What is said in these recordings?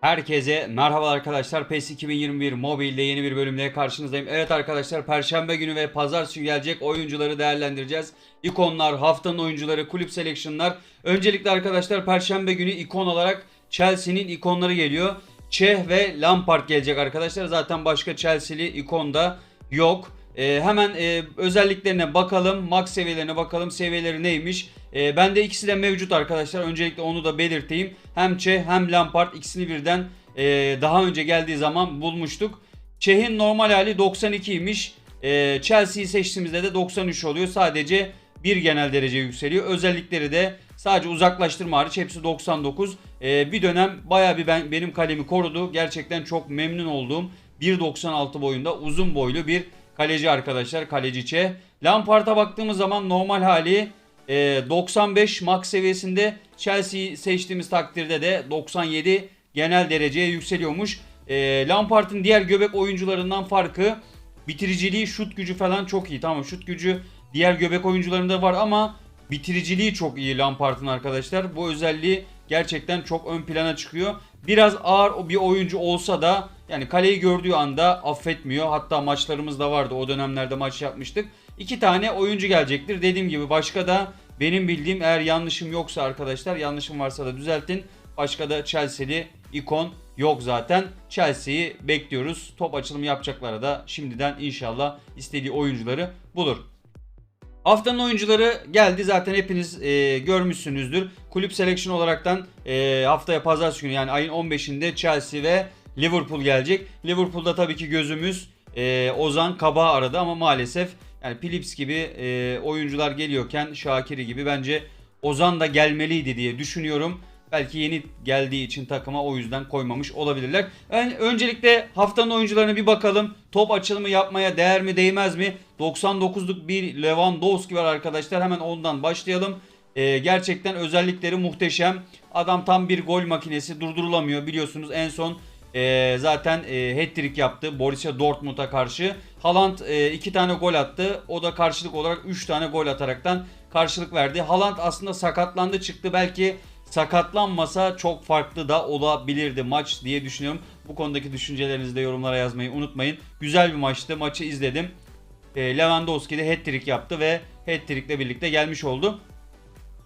Herkese merhaba arkadaşlar. PES 2021 mobilde yeni bir bölümle karşınızdayım. Evet arkadaşlar perşembe günü ve pazartesi gelecek oyuncuları değerlendireceğiz. İkonlar, haftanın oyuncuları, kulüp selection'lar. Öncelikle arkadaşlar perşembe günü ikon olarak Chelsea'nin ikonları geliyor. Çeh ve Lampard gelecek arkadaşlar. Zaten başka Chelsea'li ikon da yok. Ee, hemen e, özelliklerine bakalım. Max seviyelerine bakalım. Seviyeleri neymiş? Ee, bende ikisi de mevcut arkadaşlar. Öncelikle onu da belirteyim. Hem Çeh hem Lampard ikisini birden e, daha önce geldiği zaman bulmuştuk. Çeh'in normal hali 92'ymiş. E, Chelsea'yi seçtiğimizde de 93 oluyor. Sadece bir genel derece yükseliyor. Özellikleri de sadece uzaklaştırma hariç hepsi 99. E, bir dönem baya bir ben, benim kalemi korudu. Gerçekten çok memnun olduğum 1.96 boyunda uzun boylu bir kaleci arkadaşlar. Kaleci Çeh. Lampard'a baktığımız zaman normal hali e, 95 max seviyesinde. Chelsea'yi seçtiğimiz takdirde de 97 genel dereceye yükseliyormuş. E, Lampard'ın diğer göbek oyuncularından farkı bitiriciliği, şut gücü falan çok iyi. Tamam şut gücü diğer göbek oyuncularında var ama bitiriciliği çok iyi Lampard'ın arkadaşlar. Bu özelliği gerçekten çok ön plana çıkıyor. Biraz ağır bir oyuncu olsa da yani kaleyi gördüğü anda affetmiyor. Hatta maçlarımız da vardı. O dönemlerde maç yapmıştık. İki tane oyuncu gelecektir. Dediğim gibi başka da benim bildiğim eğer yanlışım yoksa arkadaşlar yanlışım varsa da düzeltin. Başka da Chelsea'li ikon yok zaten. Chelsea'yi bekliyoruz. Top açılımı yapacaklara da şimdiden inşallah istediği oyuncuları bulur. Haftanın oyuncuları geldi zaten hepiniz e, görmüşsünüzdür. Kulüp selection olaraktan e, haftaya pazartesi günü yani ayın 15'inde Chelsea ve Liverpool gelecek. Liverpool'da tabii ki gözümüz e, Ozan Kaba aradı ama maalesef yani Philips gibi e, oyuncular geliyorken Şakiri gibi bence Ozan da gelmeliydi diye düşünüyorum. Belki yeni geldiği için takıma o yüzden koymamış olabilirler. Ön- öncelikle haftanın oyuncularına bir bakalım. Top açılımı yapmaya değer mi değmez mi? 99'luk bir Lewandowski var arkadaşlar. Hemen ondan başlayalım. Ee, gerçekten özellikleri muhteşem. Adam tam bir gol makinesi durdurulamıyor biliyorsunuz. En son e, zaten e, hat-trick yaptı Borussia Dortmund'a karşı. Haaland e, iki tane gol attı. O da karşılık olarak 3 tane gol ataraktan karşılık verdi. Haaland aslında sakatlandı çıktı. Belki sakatlanmasa çok farklı da olabilirdi maç diye düşünüyorum. Bu konudaki düşüncelerinizi de yorumlara yazmayı unutmayın. Güzel bir maçtı. Maçı izledim. E, Lewandowski de hat-trick yaptı ve hat-trick'le birlikte gelmiş oldu.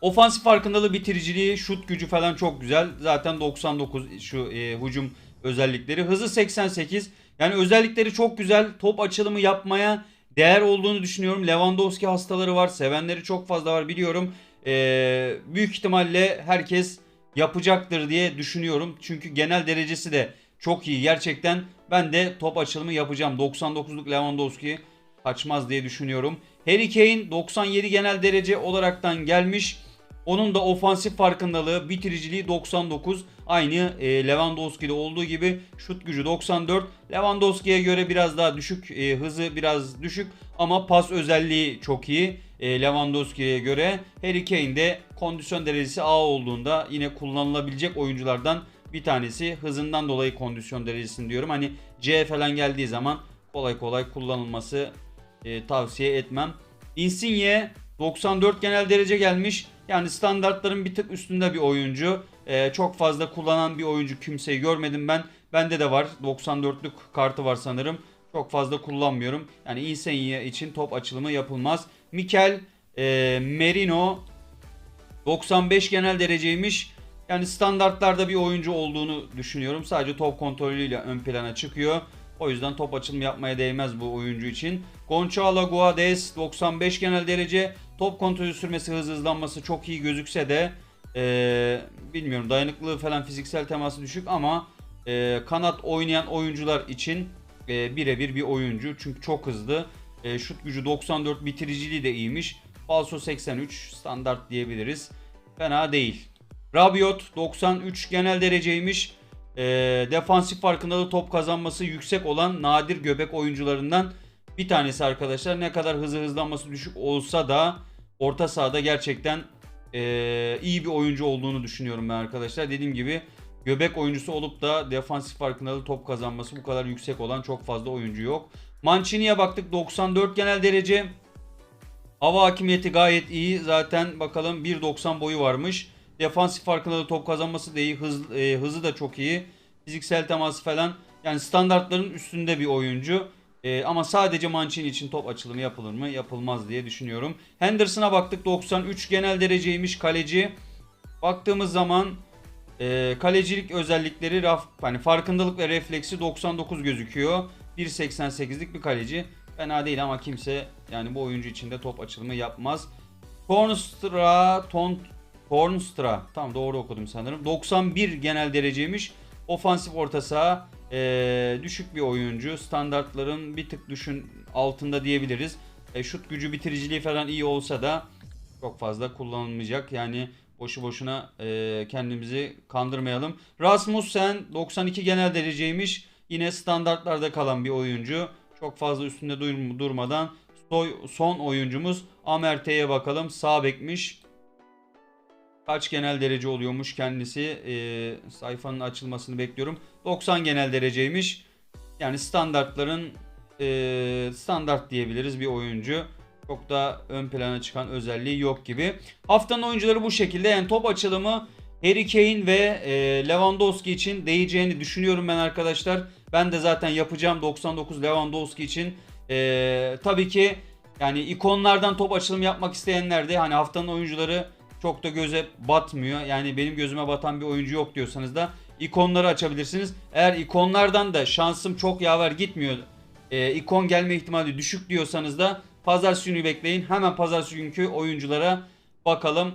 Ofansif farkındalığı, bitiriciliği, şut gücü falan çok güzel. Zaten 99 şu e, hücum özellikleri. Hızı 88. Yani özellikleri çok güzel. Top açılımı yapmaya değer olduğunu düşünüyorum. Lewandowski hastaları var. Sevenleri çok fazla var biliyorum. E, büyük ihtimalle herkes yapacaktır diye düşünüyorum. Çünkü genel derecesi de çok iyi. Gerçekten ben de top açılımı yapacağım. 99'luk Lewandowski kaçmaz diye düşünüyorum. Harry Kane 97 genel derece olaraktan gelmiş. Onun da ofansif farkındalığı, bitiriciliği 99. Aynı e, Lewandowski'de olduğu gibi şut gücü 94. Lewandowski'ye göre biraz daha düşük, e, hızı biraz düşük ama pas özelliği çok iyi. E, Lewandowski'ye göre Harry Kane de kondisyon derecesi A olduğunda yine kullanılabilecek oyunculardan bir tanesi. Hızından dolayı kondisyon derecesini diyorum. Hani C falan geldiği zaman kolay kolay kullanılması e, tavsiye etmem. Insigne 94 genel derece gelmiş. Yani standartların bir tık üstünde bir oyuncu. E, çok fazla kullanan bir oyuncu kimseyi görmedim ben. Bende de var. 94'lük kartı var sanırım. Çok fazla kullanmıyorum. Yani Insigne için top açılımı yapılmaz. Mikel e, Merino 95 genel dereceymiş. Yani standartlarda bir oyuncu olduğunu düşünüyorum. Sadece top kontrolüyle ön plana çıkıyor. O yüzden top açılımı yapmaya değmez bu oyuncu için. Gonçalo Guades 95 genel derece. Top kontrolü sürmesi, hız hızlanması çok iyi gözükse de eee, bilmiyorum dayanıklılığı falan fiziksel teması düşük ama eee, kanat oynayan oyuncular için eee, birebir bir oyuncu. Çünkü çok hızlı. Eee, şut gücü 94 bitiriciliği de iyiymiş. Falso 83 standart diyebiliriz. Fena değil. Rabiot 93 genel dereceymiş. E, defansif farkındalığı top kazanması yüksek olan nadir göbek oyuncularından bir tanesi arkadaşlar. Ne kadar hızı hızlanması düşük olsa da orta sahada gerçekten e, iyi bir oyuncu olduğunu düşünüyorum ben arkadaşlar. Dediğim gibi göbek oyuncusu olup da defansif farkındalığı top kazanması bu kadar yüksek olan çok fazla oyuncu yok. Mancini'ye baktık 94 genel derece. Hava hakimiyeti gayet iyi. Zaten bakalım 1.90 boyu varmış. Defansif farkındalığı top kazanması da iyi. Hız, e, hızı da çok iyi. fiziksel teması falan yani standartların üstünde bir oyuncu. Ee, ama sadece Mancini için top açılımı yapılır mı? Yapılmaz diye düşünüyorum. Henderson'a baktık 93 genel dereceymiş kaleci. Baktığımız zaman e, kalecilik özellikleri raf, hani farkındalık ve refleksi 99 gözüküyor. 1.88'lik bir kaleci. Fena değil ama kimse yani bu oyuncu için de top açılımı yapmaz. Tornstra, Ton, Tornstra. Tam doğru okudum sanırım. 91 genel dereceymiş. Ofansif orta saha. E, düşük bir oyuncu. Standartların bir tık düşün altında diyebiliriz. E, şut gücü bitiriciliği falan iyi olsa da çok fazla kullanılmayacak. Yani boşu boşuna e, kendimizi kandırmayalım. Rasmussen 92 genel dereceymiş. Yine standartlarda kalan bir oyuncu. Çok fazla üstünde dur- durmadan soy, son oyuncumuz Amerte'ye bakalım. Sağ bekmiş. Kaç genel derece oluyormuş kendisi? E, sayfanın açılmasını bekliyorum. 90 genel dereceymiş. Yani standartların e, standart diyebiliriz bir oyuncu. Çok da ön plana çıkan özelliği yok gibi. Haftanın oyuncuları bu şekilde. Yani top açılımı Harry Kane ve e, Lewandowski için değeceğini düşünüyorum ben arkadaşlar. Ben de zaten yapacağım 99 Lewandowski için. E, tabii ki yani ikonlardan top açılımı yapmak isteyenler de hani haftanın oyuncuları çok da göze batmıyor. Yani benim gözüme batan bir oyuncu yok diyorsanız da ikonları açabilirsiniz. Eğer ikonlardan da şansım çok yaver gitmiyor. E, ikon gelme ihtimali düşük diyorsanız da pazartesi günü bekleyin. Hemen pazartesi günkü oyunculara bakalım.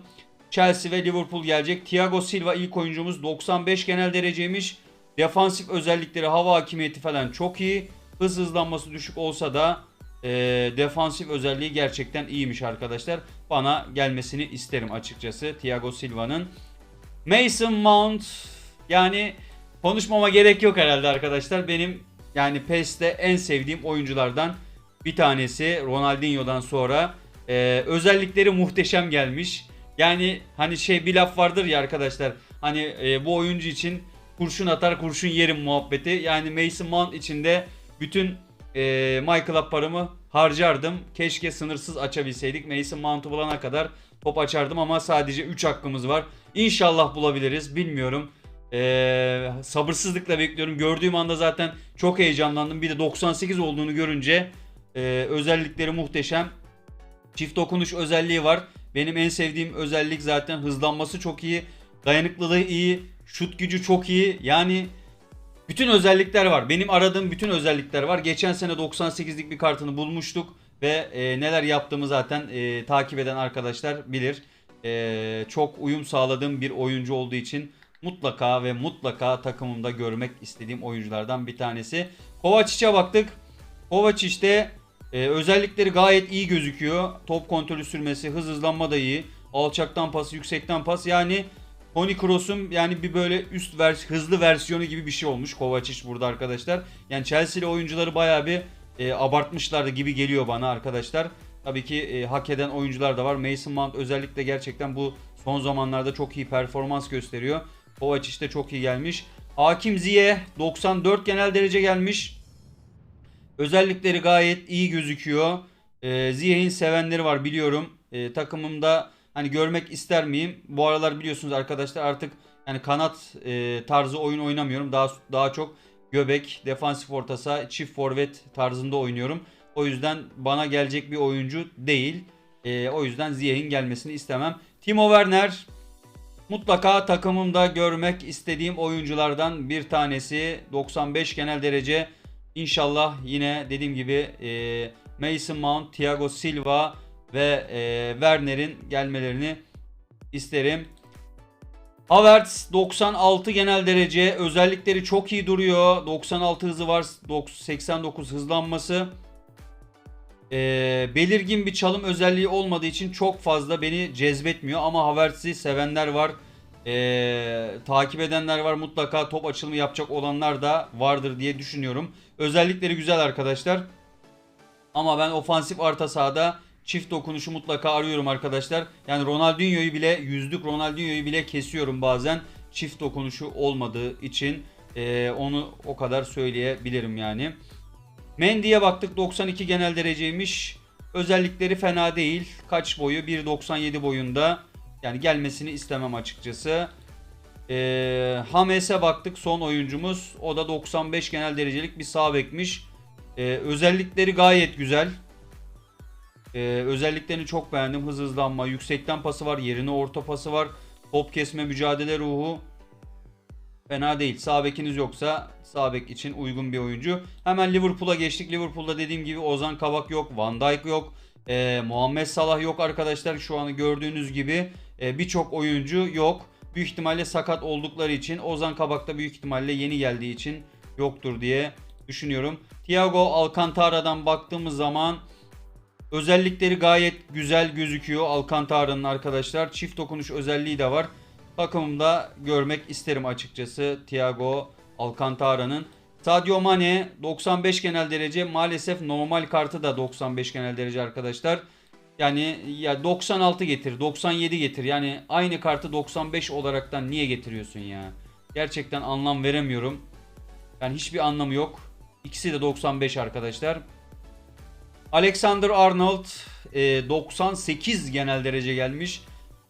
Chelsea ve Liverpool gelecek. Thiago Silva ilk oyuncumuz 95 genel dereceymiş. Defansif özellikleri, hava hakimiyeti falan çok iyi. Hız hızlanması düşük olsa da e, defansif özelliği gerçekten iyiymiş arkadaşlar. Bana gelmesini isterim açıkçası Thiago Silva'nın. Mason Mount yani konuşmama gerek yok herhalde arkadaşlar. Benim yani PES'te en sevdiğim oyunculardan bir tanesi Ronaldinho'dan sonra. Ee, özellikleri muhteşem gelmiş. Yani hani şey bir laf vardır ya arkadaşlar. Hani e, bu oyuncu için kurşun atar kurşun yerim muhabbeti. Yani Mason Mount için de bütün e, Michael paramı harcardım. Keşke sınırsız açabilseydik. Mason Mount'u bulana kadar top açardım ama sadece 3 hakkımız var. İnşallah bulabiliriz. Bilmiyorum. Ee, sabırsızlıkla bekliyorum. Gördüğüm anda zaten çok heyecanlandım. Bir de 98 olduğunu görünce e, özellikleri muhteşem. Çift dokunuş özelliği var. Benim en sevdiğim özellik zaten hızlanması çok iyi. Dayanıklılığı iyi. Şut gücü çok iyi. Yani bütün özellikler var. Benim aradığım bütün özellikler var. Geçen sene 98'lik bir kartını bulmuştuk. Ve e, neler yaptığımı zaten e, takip eden arkadaşlar bilir. E, çok uyum sağladığım bir oyuncu olduğu için mutlaka ve mutlaka takımımda görmek istediğim oyunculardan bir tanesi. Kovacic'e baktık. Kovacic'te e, özellikleri gayet iyi gözüküyor. Top kontrolü sürmesi, hız hızlanma da iyi. Alçaktan pas, yüksekten pas. Yani Toni Kroos'un yani bir böyle üst vers hızlı versiyonu gibi bir şey olmuş Kovacic burada arkadaşlar. Yani Chelsea'li oyuncuları bayağı bir e, abartmışlardı gibi geliyor bana arkadaşlar. Tabii ki e, hak eden oyuncular da var. Mason Mount özellikle gerçekten bu son zamanlarda çok iyi performans gösteriyor. Kovacic de çok iyi gelmiş. Hakim Ziyeh 94 genel derece gelmiş. Özellikleri gayet iyi gözüküyor. E, Ziyeh'in sevenleri var biliyorum. E, takımımda hani görmek ister miyim? Bu aralar biliyorsunuz arkadaşlar artık yani kanat e, tarzı oyun oynamıyorum. Daha daha çok göbek, defansif orta saha, çift forvet tarzında oynuyorum. O yüzden bana gelecek bir oyuncu değil. E, o yüzden Ziyeh'in gelmesini istemem. Timo Werner mutlaka takımımda görmek istediğim oyunculardan bir tanesi. 95 genel derece. İnşallah yine dediğim gibi e, Mason Mount, Thiago Silva ve e, Werner'in gelmelerini isterim. Havertz 96 genel derece. Özellikleri çok iyi duruyor. 96 hızı var. 89 hızlanması. Ee, belirgin bir çalım özelliği olmadığı için çok fazla beni cezbetmiyor. Ama Havertz'i sevenler var. Ee, takip edenler var. Mutlaka top açılımı yapacak olanlar da vardır diye düşünüyorum. Özellikleri güzel arkadaşlar. Ama ben ofansif orta sahada çift dokunuşu mutlaka arıyorum arkadaşlar. Yani Ronaldinho'yu bile yüzlük Ronaldinho'yu bile kesiyorum bazen. Çift dokunuşu olmadığı için Ee, onu o kadar söyleyebilirim yani. Mendy'ye baktık 92 genel dereceymiş. Özellikleri fena değil. Kaç boyu? 1.97 boyunda. Yani gelmesini istemem açıkçası. Ee, Hames'e baktık son oyuncumuz. O da 95 genel derecelik bir sağ bekmiş. Ee, özellikleri gayet güzel. Ee, özelliklerini çok beğendim. Hız hızlanma, yüksekten pası var, yerine orta pası var. Top kesme, mücadele ruhu. Fena değil. Sağ bekiniz yoksa sağ bek için uygun bir oyuncu. Hemen Liverpool'a geçtik. Liverpool'da dediğim gibi Ozan Kabak yok, Van Dijk yok. Ee, Muhammed Salah yok arkadaşlar. Şu an gördüğünüz gibi e, birçok oyuncu yok. Büyük ihtimalle sakat oldukları için Ozan Kabak da büyük ihtimalle yeni geldiği için yoktur diye düşünüyorum. Thiago Alcantara'dan baktığımız zaman özellikleri gayet güzel gözüküyor Alcantara'nın arkadaşlar. Çift dokunuş özelliği de var. Takımımda görmek isterim açıkçası Thiago Alcantara'nın. Sadio Mane 95 genel derece maalesef normal kartı da 95 genel derece arkadaşlar. Yani ya 96 getir, 97 getir. Yani aynı kartı 95 olaraktan niye getiriyorsun ya? Gerçekten anlam veremiyorum. Yani hiçbir anlamı yok. İkisi de 95 arkadaşlar. Alexander Arnold e, 98 genel derece gelmiş.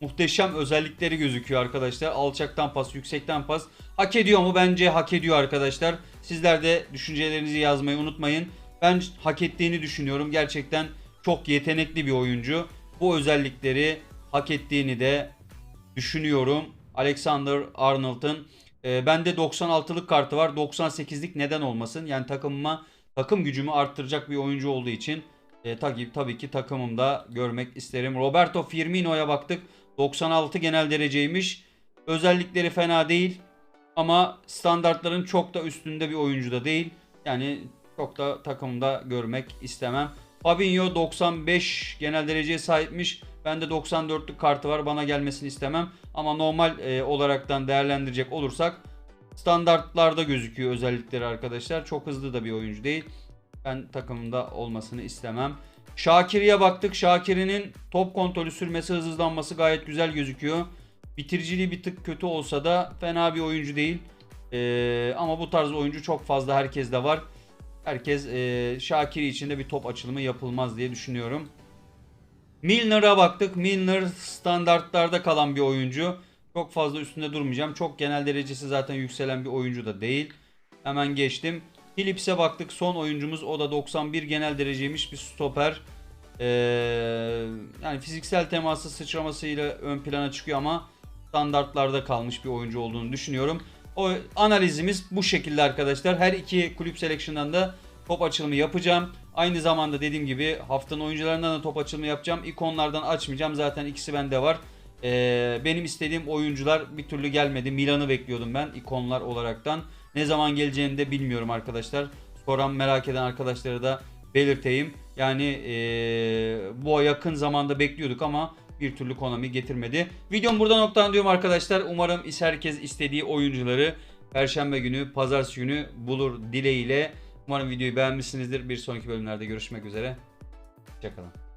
Muhteşem özellikleri gözüküyor arkadaşlar. Alçaktan pas, yüksekten pas. Hak ediyor mu? Bence hak ediyor arkadaşlar. Sizler de düşüncelerinizi yazmayı unutmayın. Ben hak ettiğini düşünüyorum. Gerçekten çok yetenekli bir oyuncu. Bu özellikleri hak ettiğini de düşünüyorum. Alexander Arnold'un e, bende 96'lık kartı var. 98'lik neden olmasın? Yani takımıma takım gücümü arttıracak bir oyuncu olduğu için e, tabii, tabii ki takımımda görmek isterim. Roberto Firmino'ya baktık. 96 genel dereceymiş. Özellikleri fena değil. Ama standartların çok da üstünde bir oyuncu da değil. Yani çok da takımda görmek istemem. Fabinho 95 genel dereceye sahipmiş. Bende 94'lük kartı var. Bana gelmesini istemem. Ama normal e, olaraktan değerlendirecek olursak standartlarda gözüküyor özellikleri arkadaşlar. Çok hızlı da bir oyuncu değil. Ben takımımda olmasını istemem. Şakir'e baktık. Şakir'in top kontrolü sürmesi, hız hızlanması gayet güzel gözüküyor. Bitiriciliği bir tık kötü olsa da fena bir oyuncu değil. Ee, ama bu tarz oyuncu çok fazla herkeste var. Herkes e, Şakir için de bir top açılımı yapılmaz diye düşünüyorum. Milner'a baktık. Milner standartlarda kalan bir oyuncu. Çok fazla üstünde durmayacağım. Çok genel derecesi zaten yükselen bir oyuncu da değil. Hemen geçtim. Phillips'e baktık. Son oyuncumuz o da 91 genel dereceymiş bir stoper. Ee, yani fiziksel teması sıçramasıyla ön plana çıkıyor ama standartlarda kalmış bir oyuncu olduğunu düşünüyorum. O analizimiz bu şekilde arkadaşlar. Her iki kulüp seleksiyondan da top açılımı yapacağım. Aynı zamanda dediğim gibi haftanın oyuncularından da top açılımı yapacağım. İkonlardan açmayacağım. Zaten ikisi bende var. Ee, benim istediğim oyuncular bir türlü gelmedi. Milan'ı bekliyordum ben ikonlar olaraktan. Ne zaman geleceğini de bilmiyorum arkadaşlar. Soran merak eden arkadaşlara da belirteyim. Yani ee, bu yakın zamanda bekliyorduk ama bir türlü Konami getirmedi. Videom burada noktalanıyorum arkadaşlar. Umarım herkes istediği oyuncuları Perşembe günü, Pazartesi günü bulur dileğiyle. Umarım videoyu beğenmişsinizdir. Bir sonraki bölümlerde görüşmek üzere. Hoşçakalın.